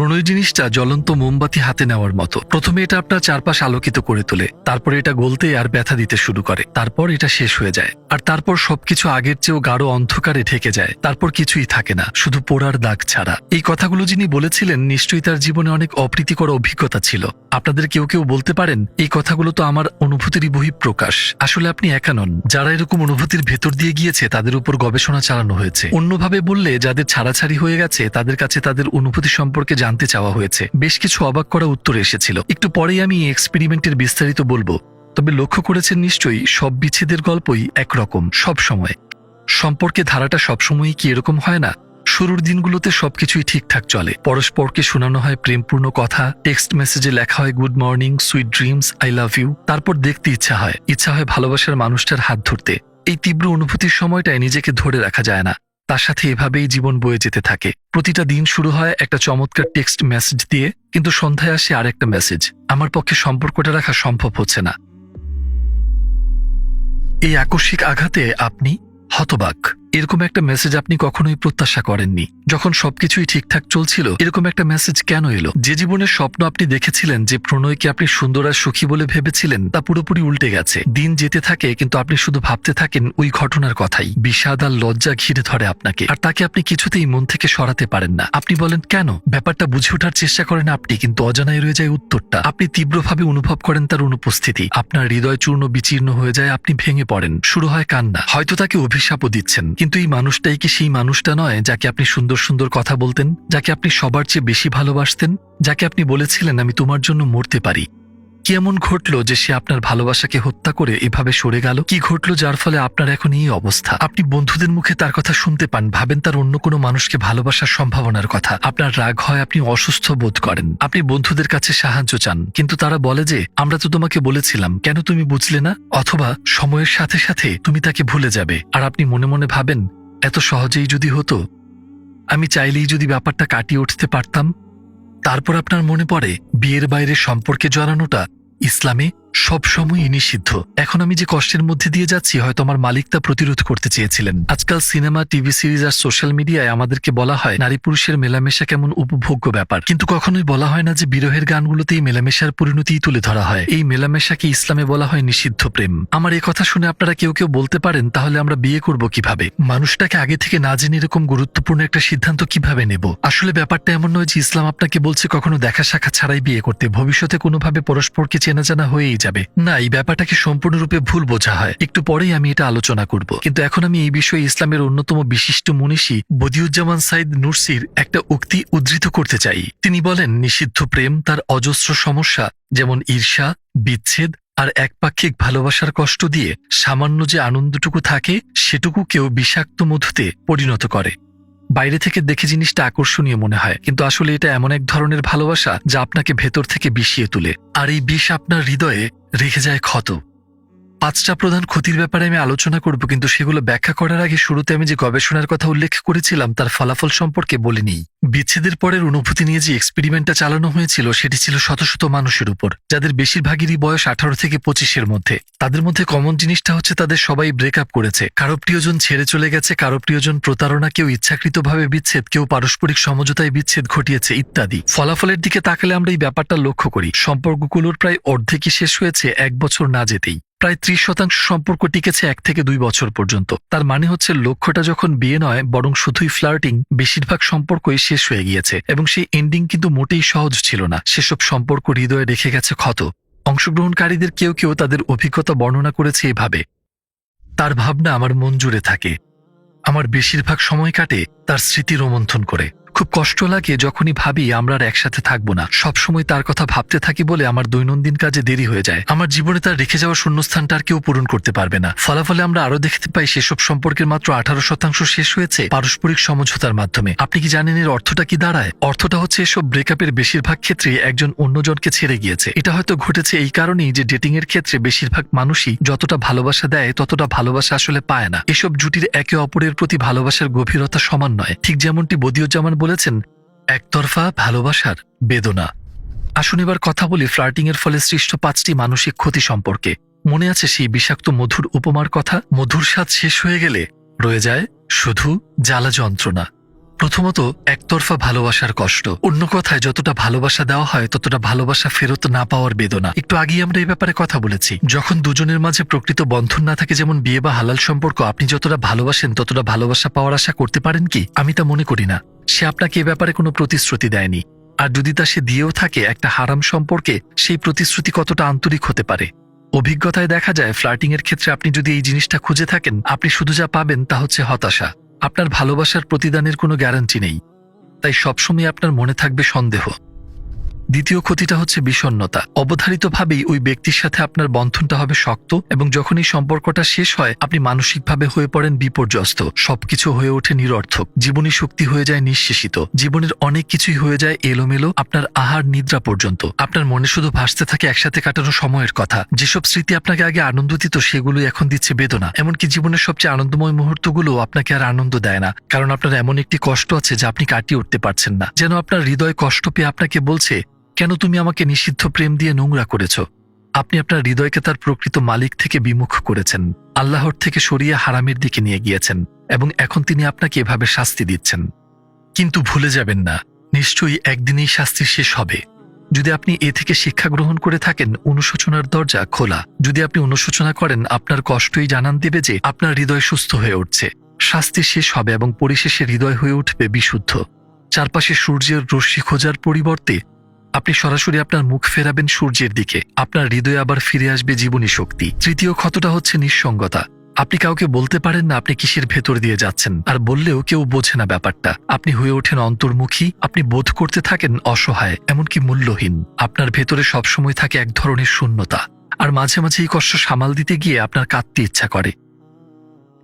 প্রণয় জিনিসটা জ্বলন্ত মোমবাতি হাতে নেওয়ার মতো। প্রথমে এটা আপনার চারপাশ আলোকিত করে তোলে, তারপরে এটা গলতে আর ব্যথা দিতে শুরু করে। তারপর এটা শেষ হয়ে যায়। আর তারপর সবকিছু আগের চেয়েও গাঢ় অন্ধকারে ঢেকে যায়। তারপর কিছুই থাকে না, শুধু পোড়ার দাগ ছাড়া। এই কথাগুলো যিনি বলেছিলেন, নিশ্চয়ই তার জীবনে অনেক অপ্রীতিকর অভিজ্ঞতা ছিল। আপনাদের কেউ কেউ বলতে পারেন, এই কথাগুলো তো আমার অনুভূতিরই বহিঃপ্রকাশ। আসলে আপনি একা নন। যারা এরকম অনুভূতির ভেতর দিয়ে গিয়েছে, তাদের উপর গবেষণা চালানো হয়েছে। অন্যভাবে বললে, যাদের ছাড়াছাড়ি হয়ে গেছে, তাদের কাছে তাদের অনুভূতি সম্পর্কে জানতে চাওয়া হয়েছে। বেশ কিছু অবাক করা উত্তর এসেছিল। একটু পরেই আমি এই এক্সপেরিমেন্টের বিস্তারিত বলব। তবে লক্ষ্য করেছেন নিশ্চয়ই, সব বিচ্ছেদের গল্পই একরকম, সব সময়। সম্পর্কে ধারাটা সবসময়ই কি এরকম হয় না? শুরুর দিনগুলোতে সবকিছুই ঠিকঠাক চলে। পরস্পরকে শোনানো হয় প্রেমপূর্ণ কথা টেক্সট মেসেজে লেখা হয় good morning sweet dreams I love you তারপর দেখতে ইচ্ছা হয়। ইচ্ছা হয় ভালোবাসার মানুষটার হাত ধরতে। এই তীব্র অনুভূতির সময়টায় নিজেকে ধরে রাখা যায় না। তার সাথে এভাবেই জীবন বয়ে যেতে থাকে। প্রতিটা দিন শুরু হয় একটা চমৎকার টেক্সট মেসেজ দিয়ে, কিন্তু সন্ধ্যায় আসে আর একটা মেসেজ আমার পক্ষে সম্পর্কটা রাখা সম্ভব হচ্ছে না। এই আকস্মিক আঘাতে আপনি হতবাক। এরকম একটা মেসেজ আপনি কখনোই প্রত্যাশা করেননি। যখন সবকিছুই ঠিকঠাক চলছিল, এরকম একটা মেসেজ কেন এলো? যে জীবনের স্বপ্ন আপনি দেখেছিলেন, যে প্রণয়কে আপনি সুন্দর আর সুখী বলে ভেবেছিলেন, তা পুরোপুরি উল্টে গেছে। দিন যেতে থাকে, কিন্তু আপনি শুধু ভাবতে থাকেন ওই ঘটনার কথাই। বিষাদ আর লজ্জা ঘিরে ধরে আপনাকে। আর তাকে আপনি কিছুতেই মন থেকে সরাতে পারেন না। আপনি বলেন, কেন? ব্যাপারটা বুঝে ওঠার চেষ্টা করেন আপনি, কিন্তু অজানায় রয়ে যায় উত্তরটা। আপনি তীব্রভাবে অনুভব করেন তার অনুপস্থিতি। আপনার হৃদয় চূর্ণ বিচীর্ণ হয়ে যায়, আপনি ভেঙে পড়েন। শুরু হয় কান্না। হয়তো তাকে অভিশাপও দিচ্ছেন। কিন্তু এই মানুষটাই কি সেই মানুষটা নয় যাকে আপনি সুন্দর সুন্দর কথা বলতেন, যাকে আপনি সবার চেয়ে বেশি ভালোবাসতেন, যাকে আপনি বলেছিলেন, আমি তোমার জন্য মরতে পারি কি এমন ঘটলো যে সে আপনার ভালোবাসাকে হত্যা করে এভাবে সরে গেল? কি ঘটল যার ফলে আপনার এখন এই অবস্থা? আপনি বন্ধুদের মুখে তার কথা শুনতে পান, ভাবেন তার অন্য কোনো মানুষকে ভালোবাসার সম্ভাবনার কথা। আপনার রাগ হয়, আপনি অসুস্থ বোধ করেন। আপনি বন্ধুদের কাছে সাহায্য চান, কিন্তু তারা বলে যে, আমরা তো তোমাকে বলেছিলাম, কেন তুমি বুঝলে না? অথবা, সময়ের সাথে সাথে তুমি তাকে ভুলে যাবে। আর আপনি মনে মনে ভাবেন, এত সহজেই যদি হতো, আমি চাইলেই যদি ব্যাপারটা কাটিয়ে উঠতে পারতাম। তারপর আপনার মনে পড়ে, বিয়ের বাইরে সম্পর্কে জড়ানোটা ইসলামে সবসময়ই নিষিদ্ধ। এখন আমি যে কষ্টের মধ্যে দিয়ে যাচ্ছি, হয়তো আমার মালিক তা প্রতিরোধ করতে চেয়েছিলেন। আজকাল সিনেমা, টিভি সিরিজ আর সোশ্যাল মিডিয়ায় আমাদেরকে বলা হয়, নারী পুরুষের মেলামেশা কেমন উপভোগ্য ব্যাপার। কিন্তু কখনোই বলা হয় না যে বিরহের গানগুলোতেই মেলামেশার পরিণতিই তুলে ধরা হয়। এই মেলামেশাকে ইসলামে বলা হয় নিষিদ্ধ প্রেম। আমার এই কথা শুনে আপনারা কেউ কেউ বলতে পারেন, তাহলে আমরা বিয়ে করব কীভাবে? মানুষটাকে আগে থেকে না জেনে এরকম গুরুত্বপূর্ণ একটা সিদ্ধান্ত কীভাবে নেব? আসলে ব্যাপারটা এমন নয় যে ইসলাম আপনাকে বলছে কখনো দেখা শাখা ছাড়াই বিয়ে করতে। ভবিষ্যতে কোনোভাবে পরস্পরকে চেনা জানা হয়েই যাবে। না, এই ব্যাপারটাকে সম্পূর্ণরূপে ভুল বোঝা হয়। একটু পরেই আমি এটা আলোচনা করব। কিন্তু এখন আমি এই বিষয়ে ইসলামের অন্যতম বিশিষ্ট মনীষী বদিউজ্জামান সাইদ নুরসির একটা উক্তি উদ্ধৃত করতে চাই। তিনি বলেন, নিষিদ্ধ প্রেম তার অজস্র সমস্যা, যেমন ঈর্ষা, বিচ্ছেদ আর একপাক্ষিক ভালোবাসার কষ্ট দিয়ে সামান্য যে আনন্দটুকু থাকে, সেটুকু কেউ বিষাক্ত মধুতে পরিণত করে। বাইরে থেকে দেখে জিনিসটা আকর্ষণীয় মনে হয়। কিন্তু আসলে এটা এমন এক ধরনের ভালোবাসা যা আপনাকে ভেতর থেকে বিষিয়ে তোলে। আর এই বিষ আপনার হৃদয়ে রেখে যায় ক্ষত। পাঁচটা প্রধান ক্ষতির ব্যাপারে আমি আলোচনা করব, কিন্তু সেগুলো ব্যাখ্যা করার আগে শুরুতে আমি যে গবেষণার কথা উল্লেখ করেছিলাম, তার ফলাফল সম্পর্কে বলিনি বিচ্ছেদের পরের অনুভূতি নিয়ে যে এক্সপেরিমেন্টটা চালানো হয়েছিল, সেটি ছিল শত শত মানুষের উপর, যাদের বেশিরভাগেরই বয়স আঠারো থেকে পঁচিশের মধ্যে। তাদের মধ্যে কমন জিনিসটা হচ্ছে তাদের সবাই ব্রেকআপ করেছে। কারও প্রিয়জন ছেড়ে চলে গেছে, কারও প্রিয়জন প্রতারণা, কেউ ইচ্ছাকৃতভাবে বিচ্ছেদ, কেউ পারস্পরিক সমঝোতায় বিচ্ছেদ ঘটিয়েছে ইত্যাদি। ফলাফলের দিকে তাকালে আমরা এই ব্যাপারটা লক্ষ্য করি। সম্পর্কগুলোর প্রায় অর্ধেকই শেষ হয়েছে, এক বছর না যেতেই। প্রায় ত্রিশ শতাংশ সম্পর্ক টিকেছে এক থেকে দুই বছর পর্যন্ত। তার মানে হচ্ছে লক্ষ্যটা যখন বিয়ে নয়, বরং শুধুই ফ্লার্টিং, বেশিরভাগ সম্পর্কই শেষ হয়ে গিয়েছে এবং সেই এন্ডিং কিন্তু মোটেই সহজ ছিল না। সেসব সম্পর্ক হৃদয়ে রেখে গেছে ক্ষত। অংশগ্রহণকারীদের কেউ কেউ তাদের অভিজ্ঞতা বর্ণনা করেছে এভাবে, তার ভাবনা আমার মন জুড়ে থাকে। আমার বেশিরভাগ সময় কাটে তার স্মৃতি রোমন্থন করে। খুব কষ্ট লাগে যখনই ভাবি আমরা আর একসাথে থাকব না। সবসময় তার কথা ভাবতে থাকি বলে আমার দৈনন্দিন কাজে দেরি হয়ে যায়। আমার জীবনে তার রেখে যাওয়া শূন্যস্থানটা আর কেউ পূরণ করতে পারবে না। ফলাফলে আমরা আরও দেখতে পাই সেসব সম্পর্কের মাত্র আঠারো শতাংশ শেষ হয়েছে পারস্পরিক সমঝোতার মাধ্যমে। আপনি কি জানেন এর অর্থটা কি দাঁড়ায়? অর্থটা হচ্ছে এসব ব্রেকআপের বেশিরভাগ ক্ষেত্রে একজন অন্যজনকে ছেড়ে গিয়েছে। এটা হয়তো ঘটেছে এই কারণেই যে ডেটিং এর ক্ষেত্রে বেশিরভাগ মানুষই যতটা ভালোবাসা দেয়, ততটা ভালোবাসা আসলে পায় না। এসব জুটির একে অপরের প্রতি ভালোবাসার গভীরতা সমান নয়। ঠিক যেমনটি বদিউজ্জামান বলেছেন, একতরফা ভালোবাসার বেদনা। আসুন এবার কথা বলি ফ্লার্টিং এর ফলে সৃষ্ট পাঁচটি মানসিক ক্ষতি সম্পর্কে। মনে আছে সেই বিষাক্ত মধুর উপমার কথা? মধুর স্বাদ শেষ হয়ে গেলে রয়ে যায় শুধু জ্বালা যন্ত্রণা প্রথমত, একতরফা ভালোবাসার কষ্ট। অন্য কথায়, যতটা ভালোবাসা দেওয়া হয়, ততটা ভালোবাসা ফেরত না পাওয়ার বেদনা। একটু আগেই আমরা এই ব্যাপারে কথা বলেছি। যখন দুজনের মাঝে প্রকৃত বন্ধন না থাকে, যেমন বিয়ে বা হালাল সম্পর্ক, আপনি যতটা ভালোবাসেন, ততটা ভালোবাসা পাওয়ার আশা করতে পারেন কি? আমি তা মনে করি না। সে আপনাকে এ ব্যাপারে কোনো প্রতিশ্রুতি দেয়নি। আর যদি তা সে দিয়েও থাকে, একটা হারাম সম্পর্কে, সেই প্রতিশ্রুতি কতটা আন্তরিক হতে পারে? অভিজ্ঞতায় দেখা যায়, ফ্লার্টিং এর ক্ষেত্রে আপনি যদি এই জিনিসটা খুঁজে থাকেন, আপনি শুধু যা পাবেন তা হচ্ছে হতাশা। আপনার ভালোবাসার প্রতিদানের কোনো গ্যারান্টি নেই তাই সবসময় আপনার মনে থাকবে সন্দেহ। দ্বিতীয় ক্ষতিটা হচ্ছে বিষণ্ণতা। অবধারিতভাবেই ওই ব্যক্তির সাথে আপনার বন্ধনটা হবে শক্ত এবং যখন এই সম্পর্কটা শেষ হয়, আপনি মানসিকভাবে হয়ে পড়েন বিপর্যস্ত। সবকিছু হয়ে ওঠে নিরর্থক। জীবনী শক্তি হয়ে যায় নিঃশেষিত। জীবনের অনেক কিছুই হয়ে যায় এলোমেলো আপনার আহার নিদ্রা পর্যন্ত। আপনার মনে শুধু ভাসতে থাকে একসাথে কাটানো সময়ের কথা। যেসব স্মৃতি আপনাকে আগে আনন্দ দিত সেগুলো এখন দিচ্ছে বেদনা। এমনকি জীবনের সবচেয়ে আনন্দময় মুহূর্তগুলো আপনাকে আর আনন্দ দেয় না। কারণ আপনার এমন একটি কষ্ট আছে যা আপনি কাটিয়ে উঠতে পারছেন না। যেন আপনার হৃদয় কষ্ট পেয়ে আপনাকে বলছে কেন তুমি আমাকে নিষিদ্ধ প্রেম দিয়ে নোংরা করেছ? আপনি আপনার হৃদয়কে তার প্রকৃত মালিক থেকে বিমুখ করেছেন, আল্লাহর থেকে সরিয়ে হারামের দিকে নিয়ে গিয়েছেন, এবং এখন তিনি আপনাকে এভাবে শাস্তি দিচ্ছেন। কিন্তু ভুলে যাবেন না, নিশ্চয়ই একদিনেই শাস্তি শেষ হবে। যদি আপনি এ থেকে শিক্ষা গ্রহণ করে থাকেন, অনুশোচনার দরজা খোলা। যদি আপনি অনুশোচনা করেন, আপনার কষ্টই জানান দেবে যে আপনার হৃদয় সুস্থ হয়ে উঠছে। শাস্তি শেষ হবে এবং পরিশেষে হৃদয় হয়ে উঠবে বিশুদ্ধ। চারপাশে সূর্যের রশ্মি খোঁজার পরিবর্তে আপনি সরাসরি আপনার মুখ ফেরাবেন সূর্যের দিকে। আপনার হৃদয়ে আবার ফিরে আসবে জীবনী শক্তি। তৃতীয় ক্ষতটা হচ্ছে নিঃসঙ্গতা। আপনি কাউকে বলতে পারেন না আপনি কিসের ভেতর দিয়ে যাচ্ছেন। আর বললেও কেউ বোঝে না ব্যাপারটা। আপনি হয়ে ওঠেন অন্তর্মুখী, আপনি বোধ করতে থাকেন অসহায়, এমনকি মূল্যহীন। আপনার ভেতরে সবসময় থাকে এক ধরনের শূন্যতা। আর মাঝে মাঝে এই কষ্ট সামাল দিতে গিয়ে আপনার কাঁদতে ইচ্ছা করে।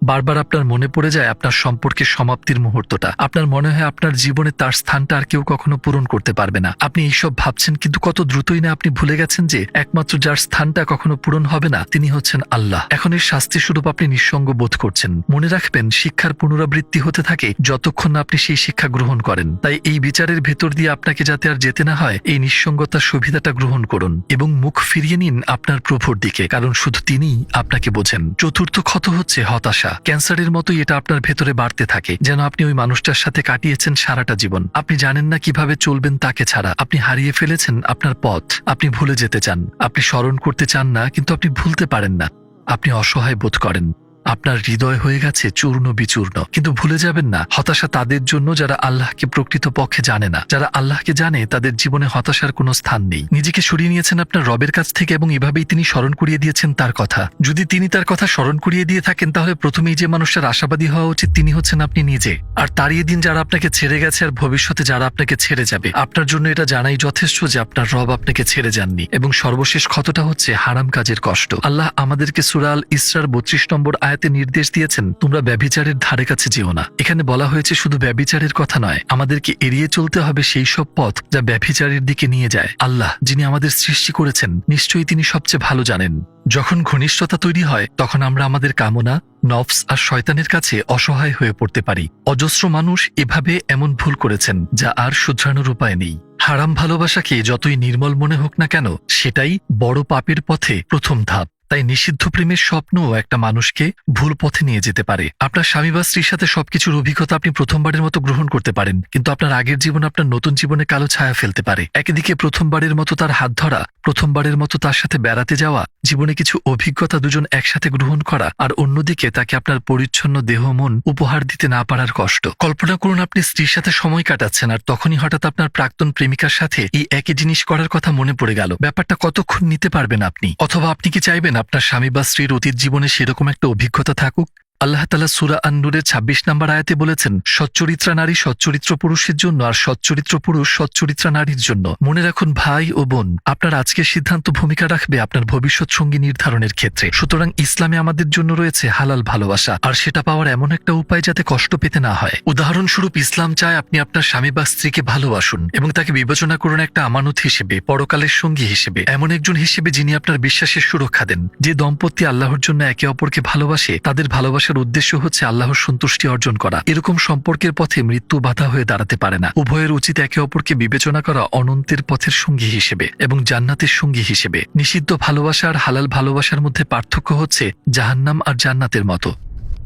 বারবার আপনার মনে পড়ে যায় আপনার সম্পর্কে সমাপ্তির মুহূর্তটা। আপনার মনে হয় আপনার জীবনে তার স্থানটা আর কেউ কখনো পূরণ করতে পারবে না। আপনি এইসব ভাবছেন কিন্তু কত দ্রুতই না আপনি ভুলে গেছেন যে একমাত্র যার স্থানটা কখনো পূরণ হবে না, তিনি হচ্ছেন আল্লাহ। এখন এর শাস্তি স্বরূপ আপনি নিঃসঙ্গ বোধ করছেন। মনে রাখবেন, শিক্ষার পুনরাবৃত্তি হতে থাকে যতক্ষণ না আপনি সেই শিক্ষা গ্রহণ করেন। তাই এই বিচারের ভেতর দিয়ে আপনাকে যাতে আর যেতে না হয়, এই নিঃসঙ্গতার সুবিধাটা গ্রহণ করুন এবং মুখ ফিরিয়ে নিন আপনার প্রভুর দিকে, কারণ শুধু তিনিই আপনাকে বোঝেন। চতুর্থ ক্ষত হচ্ছে হতাশা। ক্যান্সারের মতোই এটা আপনার ভেতরে বাড়তে থাকে। যেন আপনি ওই মানুষটার সাথে কাটিয়েছেন সারাটা জীবন। আপনি জানেন না কীভাবে চলবেন তাকে ছাড়া। আপনি হারিয়ে ফেলেছেন আপনার পথ। আপনি ভুলে যেতে চান। আপনি স্মরণ করতে চান না, কিন্তু আপনি ভুলতে পারেন না। আপনি অসহায় বোধ করেন। আপনার হৃদয় হয়ে গেছে চূর্ণ বিচূর্ণ। কিন্তু ভুলে যাবেন না, হতাশা তাদের জন্য যারা আল্লাহকে প্রকৃত পক্ষে জানে না। যারা আল্লাহকে জানে, তাদের জীবনে হতাশার কোনো স্থান নেই। নিজেকে সরিয়ে নিয়েছেন আপনার রবের কাছ থেকে এবং এভাবেই তিনি স্মরণ করিয়ে দিয়েছেন তার কথা। যদি তিনি তার কথা স্মরণ করিয়ে দিয়ে থাকেন, তাহলে প্রথমেই যে মানুষের আশাবাদী হওয়া উচিত, তিনি হচ্ছেন আপনি নিজে। আর তারই দিন যারা আপনাকে ছেড়ে গেছে আর ভবিষ্যতে যারা আপনাকে ছেড়ে যাবে, আপনার জন্য এটা জানাই যথেষ্ট যে আপনার রব আপনাকে ছেড়ে যাননি। এবং সর্বশেষ ক্ষতটা হচ্ছে হারাম কাজের কষ্ট। আল্লাহ আমাদেরকে সুরাল ইসরার বত্রিশ নম্বর আয়াতে নির্দেশ দিয়েছেন, তোমরা ব্যভিচারের ধারে কাছে যেও না। এখানে বলা হয়েছে শুধু ব্যভিচারের কথা নয়, আমাদেরকে এড়িয়ে চলতে হবে সেই সব পথ যা ব্যভিচারের দিকে নিয়ে যায়। আল্লাহ, যিনি আমাদের সৃষ্টি করেছেন, নিশ্চয়ই তিনি সবচেয়ে ভালো জানেন। যখন ঘনিষ্ঠতা তৈরি হয়, তখন আমরা আমাদের কামনা, নফস আর শয়তানের কাছে অসহায় হয়ে পড়তে পারি। অজস্র মানুষ এভাবে এমন ভুল করেছেন, যা আর শুধরানোর উপায় নেই। হারাম ভালোবাসাকে যতই নির্মল মনে হোক না কেন, সেটাই বড় পাপের পথে প্রথম ধাপ। তাই নিষিদ্ধ প্রেমের স্বপ্নও একটা মানুষকে ভুল পথে নিয়ে যেতে পারে। আপনার স্বামী বা স্ত্রীর সাথে সবকিছুর অভিজ্ঞতা আপনি প্রথমবারের মতো গ্রহণ করতে পারেন, কিন্তু আপনার আগের জীবন আপনার নতুন জীবনে কালো ছায়া ফেলতে পারে। একদিকে প্রথমবারের মতো তার হাত ধরা, প্রথমবারের মতো তার সাথে বেড়াতে যাওয়া জীবনে কিছু অভিজ্ঞতা দুজন একসাথে গ্রহণ করা আর অন্যদিকে তাকে আপনার পরিচ্ছন্ন দেহ, মন উপহার দিতে না পারার কষ্ট। কল্পনা করুন আপনি স্ত্রীর সাথে সময় কাটাচ্ছেন আর তখনই হঠাৎ আপনার প্রাক্তন প্রেমিকার সাথে এই একই জিনিস করার কথা মনে পড়ে গেল। ব্যাপারটা কতক্ষণ নিতে পারবেন আপনি? অথবা আপনি কি চাইবেন আপনার স্বামী বা স্ত্রীর অতীত জীবনে সেরকম একটা অভিজ্ঞতা থাকুক? আল্লাহ তালা সুরা আন্নুরের ছাব্বিশ নম্বর আয়াতে বলেছেন, সচ্চরিত্রা নারী সচ্চরিত্র পুরুষের জন্য আর সচ্চরিত্র পুরুষ সচ্চরিত্রা নারীর জন্য। মনে রাখুন, ভাই ও বোন, আপনার আজকের সিদ্ধান্ত ভূমিকা রাখবে আপনার ভবিষ্যৎ সঙ্গী নির্ধারণের ক্ষেত্রে। সুতরাং ইসলামে আমাদের জন্য রয়েছে হালাল ভালোবাসা, আর সেটা পাওয়ার এমন একটা উপায় যাতে কষ্ট পেতে না হয়। উদাহরণস্বরূপ, ইসলাম চায় আপনি আপনার স্বামী বা স্ত্রীকে ভালোবাসুন এবং তাকে বিবেচনা করুন একটা আমানত হিসেবে, পরকালের সঙ্গী হিসেবে। এমন একজন হিসেবে যিনি আপনার বিশ্বাসের সুরক্ষা দেন, যে দম্পতি আল্লাহর জন্য একে অপরকে ভালোবাসে, তাদের ভালোবাসার উদ্দেশ্য হচ্ছে আল্লাহর সন্তুষ্টি অর্জন করা। এরকম সম্পর্কের পথে মৃত্যু বাধা হয়ে দাঁড়াতে পারে না। উভয়ের উচিত একে অপরকে বিবেচনা করা অনন্তের পথের সঙ্গী হিসেবে এবং জান্নাতের সঙ্গী হিসেবে। নিষিদ্ধ ভালোবাসা আর হালাল ভালোবাসার মধ্যে পার্থক্য হচ্ছে জাহান্নাম আর জান্নাতের মতো।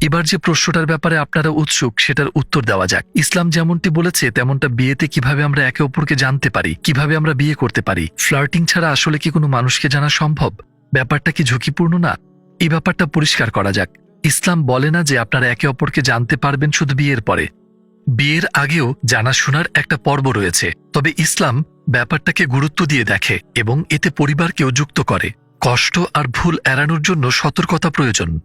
এবার যে প্রশ্নটার ব্যাপারে আপনারা উৎসুক, সেটার উত্তর দেওয়া যাক। ইসলাম যেমনটি বলেছে, তেমনটা বিয়েতে কীভাবে আমরা একে অপরকে জানতে পারি, কীভাবে আমরা বিয়ে করতে পারি? ফ্লার্টিং ছাড়া আসলে কি কোনো মানুষকে জানা সম্ভব? ব্যাপারটা কি ঝুঁকিপূর্ণ না? এই ব্যাপারটা পরিষ্কার করা যাক। ইসলাম বলে না যে আপনারা একে অপরকে জানতে পারবেন শুধু বিয়ের পরে। বিয়ের আগেও জানাশোনার একটা পর্ব রয়েছে। তবে ইসলাম ব্যাপারটাকে গুরুত্ব দিয়ে দেখে এবং এতে পরিবারকেও যুক্ত করে। কষ্ট আর ভুল এড়ানোর জন্য সতর্কতা প্রয়োজন।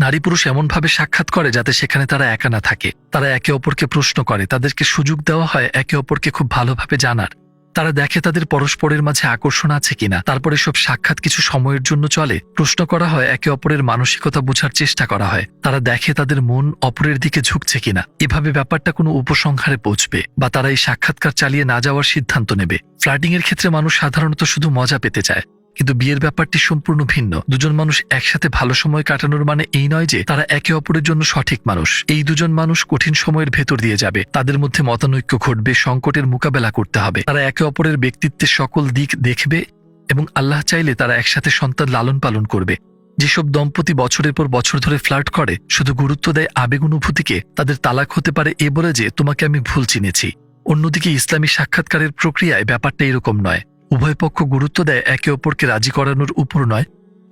নারী পুরুষ এমনভাবে সাক্ষাৎ করে যাতে সেখানে তারা একা না থাকে। তারা একে অপরকে প্রশ্ন করে, তাদেরকে সুযোগ দেওয়া হয় একে অপরকে খুব ভালোভাবে জানার। তারা দেখে তাদের পরস্পরের মাঝে আকর্ষণ আছে কিনা। তারপরে সব সাক্ষাৎ কিছু সময়ের জন্য চলে। প্রশ্ন করা হয়, একে অপরের মানসিকতা বোঝার চেষ্টা করা হয়। তারা দেখে তাদের মন অপরের দিকে ঝুঁকছে কিনা। এভাবে ব্যাপারটা কোনো উপসংহারে পৌঁছবে বা তারা এই সাক্ষাৎকার চালিয়ে না যাওয়ার সিদ্ধান্ত নেবে। ফ্লাডিংয়ের ক্ষেত্রে মানুষ সাধারণত শুধু মজা পেতে চায়। কিন্তু বিয়ের ব্যাপারটি সম্পূর্ণ ভিন্ন। দুজন মানুষ একসাথে ভালো সময় কাটানোর মানে এই নয় যে তারা একে অপরের জন্য সঠিক মানুষ। এই দুজন মানুষ কঠিন সময়ের ভেতর দিয়ে যাবে। তাদের মধ্যে মতানৈক্য ঘটবে, সংকটের মোকাবেলা করতে হবে। তারা একে অপরের ব্যক্তিত্বের সকল দিক দেখবে এবং আল্লাহ চাইলে তারা একসাথে সন্তান লালন পালন করবে। যেসব দম্পতি বছরের পর বছর ধরে ফ্লার্ট করে, শুধু গুরুত্ব দেয় আবেগ অনুভূতিকে, তাদের তালাক হতে পারে এ বলে যে, তোমাকে আমি ভুল চিনেছি। অন্যদিকে ইসলামী সাক্ষাৎকারের প্রক্রিয়ায় ব্যাপারটা এরকম নয়। উভয় পক্ষ গুরুত্ব দেয় একে অপরকে রাজি করানোর উপর নয়,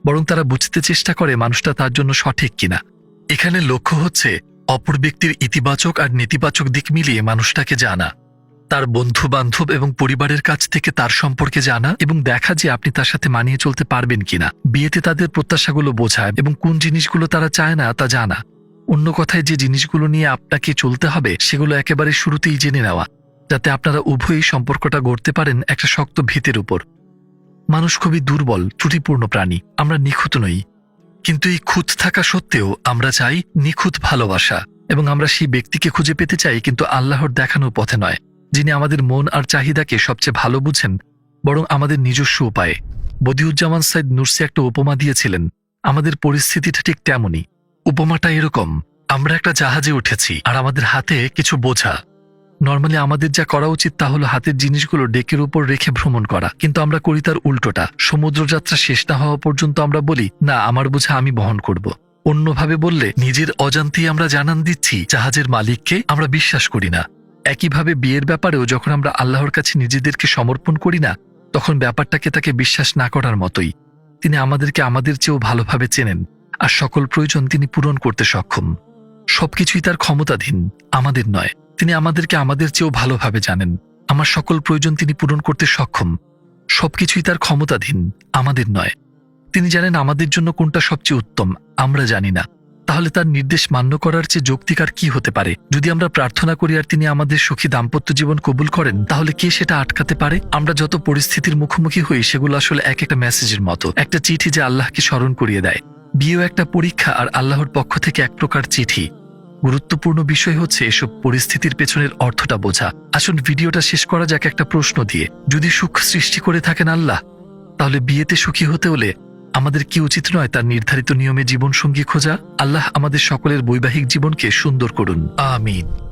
বরং তারা বুঝতে চেষ্টা করে মানুষটা তার জন্য সঠিক কিনা। এখানে লক্ষ্য হচ্ছে, অপর ব্যক্তির ইতিবাচক আর নেতিবাচক দিক মিলিয়ে মানুষটাকে জানা, তার বন্ধু বান্ধব এবং পরিবারের কাছ থেকে তার সম্পর্কে জানা এবং দেখা যে আপনি তার সাথে মানিয়ে চলতে পারবেন কিনা। বিয়েতে তাদের প্রত্যাশাগুলো বোঝায় এবং কোন জিনিসগুলো তারা চায় না তা জানা। অন্য কথায় যে জিনিসগুলো নিয়ে আপনাকে চলতে হবে, সেগুলো একেবারে শুরুতেই জেনে নেওয়া। যাতে আপনারা উভয়ই সম্পর্কটা গড়তে পারেন একটা শক্ত ভিতের উপর। মানুষ খুবই দুর্বল, ত্রুটিপূর্ণ প্রাণী, আমরা নিখুঁত নই। কিন্তু এই খুঁত থাকা সত্ত্বেও আমরা চাই নিখুঁত ভালোবাসা, এবং আমরা সেই ব্যক্তিকে খুঁজে পেতে চাই কিন্তু আল্লাহর দেখানোর পথে নয়, যিনি আমাদের মন আর চাহিদাকে সবচেয়ে ভালো বুঝেন, বরং আমাদের নিজস্ব উপায়ে। বদিউজ্জামান সাইদ নুরসি একটা উপমা দিয়েছিলেন, আমাদের পরিস্থিতিটা ঠিক তেমনই। উপমাটা এরকম, আমরা একটা জাহাজে উঠেছি, আর আমাদের হাতে কিছু বোঝা। নর্মালি আমাদের যা করা উচিত তা হলো হাতের জিনিসগুলো ডেকের উপর রেখে ভ্রমণ করা। কিন্তু আমরা করি তার উল্টোটা। সমুদ্রযাত্রা শেষ না হওয়া পর্যন্ত আমরা বলি, না, আমার বোঝা আমি বহন করব। অন্যভাবে বললে, নিজের অজান্তেই আমরা জানান দিচ্ছি, জাহাজের মালিককে আমরা বিশ্বাস করি না। একইভাবে বিয়ের ব্যাপারেও যখন আমরা আল্লাহর কাছে নিজেদেরকে সমর্পণ করি না, তখন ব্যাপারটাকে তাকে বিশ্বাস না করার মতোই। তিনি আমাদেরকে আমাদের চেয়েও ভালোভাবে চেনেন, আর সকল প্রয়োজন তিনি পূরণ করতে সক্ষম। সবকিছুই তার ক্ষমতাধীন, আমাদের নয়। তিনি আমাদেরকে আমাদের চেয়েও ভালোভাবে জানেন। আমার সকল প্রয়োজন তিনি পূরণ করতে সক্ষম। সবকিছুই তার ক্ষমতাধীন, আমাদের নয়। তিনি জানেন আমাদের জন্য কোনটা সবচেয়ে উত্তম, আমরা জানি না। তাহলে তার নির্দেশ মান্য করার চেয়ে যৌক্তিক আর কি হতে পারে? যদি আমরা প্রার্থনা করি আর তিনি আমাদের সুখী দাম্পত্য জীবন কবুল করেন, তাহলে কে সেটা আটকাতে পারে? আমরা যত পরিস্থিতির মুখোমুখি হই, সেগুলো আসলে এক একটা মেসেজের মতো। একটা চিঠি যে আল্লাহকে স্মরণ করিয়ে দেয়। বিয়েও একটা পরীক্ষা আর আল্লাহর পক্ষ থেকে এক প্রকার চিঠি। গুরুত্বপূর্ণ বিষয় হচ্ছে এসব পরিস্থিতির পেছনের অর্থটা বোঝা। আসুন ভিডিওটা শেষ করা যাক একটা প্রশ্ন দিয়ে। যদি সুখ সৃষ্টি করে থাকেন আল্লাহ, তাহলে বিয়েতে সুখী হতে হলে আমাদের কি উচিত নয় তার নির্ধারিত নিয়মে জীবনসঙ্গী খোঁজা? আল্লাহ আমাদের সকলের বৈবাহিক জীবনকে সুন্দর করুন। আমিন।